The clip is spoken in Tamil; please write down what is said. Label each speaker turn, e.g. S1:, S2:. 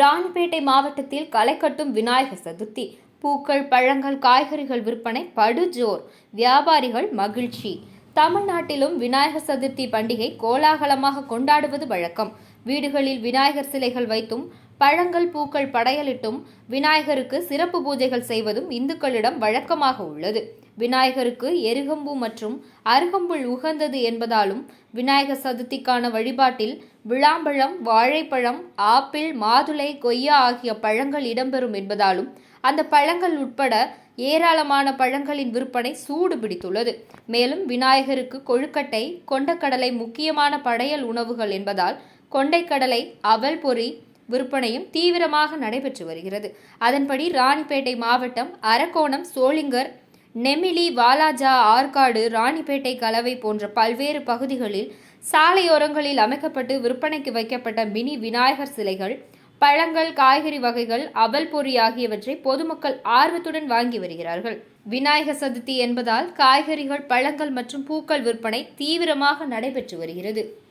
S1: ராணிப்பேட்டை மாவட்டத்தில் களை கட்டும் விநாயகர் சதுர்த்தி. பூக்கள் பழங்கள் காய்கறிகள் விற்பனை படுஜோர். வியாபாரிகள் மகிழ்ச்சி. தமிழ்நாட்டிலும் விநாயகர் சதுர்த்தி பண்டிகை கோலாகலமாக கொண்டாடுவது வழக்கம். வீடுகளில் விநாயகர் சிலைகள் வைத்தும் பழங்கள் பூக்கள் படையலிட்டும் விநாயகருக்கு சிறப்பு பூஜைகள் செய்வதும் இந்துக்களிடம் வழக்கமாக உள்ளது. விநாயகருக்கு எருகம்பு மற்றும் அருகம்புல் உகந்தது என்பதாலும் விநாயகர் சதுர்த்திக்கான வழிபாட்டில் விளாம்பழம் வாழைப்பழம் ஆப்பிள் மாதுளை கொய்யா ஆகிய பழங்கள் இடம்பெறும் என்பதாலும் அந்த பழங்கள் உட்பட ஏராளமான பழங்களின் விற்பனை சூடு பிடித்துள்ளது. மேலும் விநாயகருக்கு கொழுக்கட்டை கொண்டக்கடலை முக்கியமான படையல் உணவுகள் என்பதால் கொண்டைக்கடலை அவல் பொறி விற்பனையும் தீவிரமாக நடைபெற்று வருகிறது. அதன்படி ராணிப்பேட்டை மாவட்டம் அரக்கோணம் சோளிங்கர் நெமிலி வாலாஜா ஆற்காடு ராணிப்பேட்டை கலவை போன்ற பல்வேறு பகுதிகளில் சாலையோரங்களில் அமைக்கப்பட்டு விற்பனைக்கு வைக்கப்பட்ட மினி விநாயகர் சிலைகள் பழங்கள் காய்கறி வகைகள் அவல் பொறி ஆகியவற்றை பொதுமக்கள் ஆர்வத்துடன் வாங்கி வருகிறார்கள். விநாயகர் சதுர்த்தி என்பதால் காய்கறிகள் பழங்கள் மற்றும் பூக்கள் விற்பனை தீவிரமாக நடைபெற்று வருகிறது.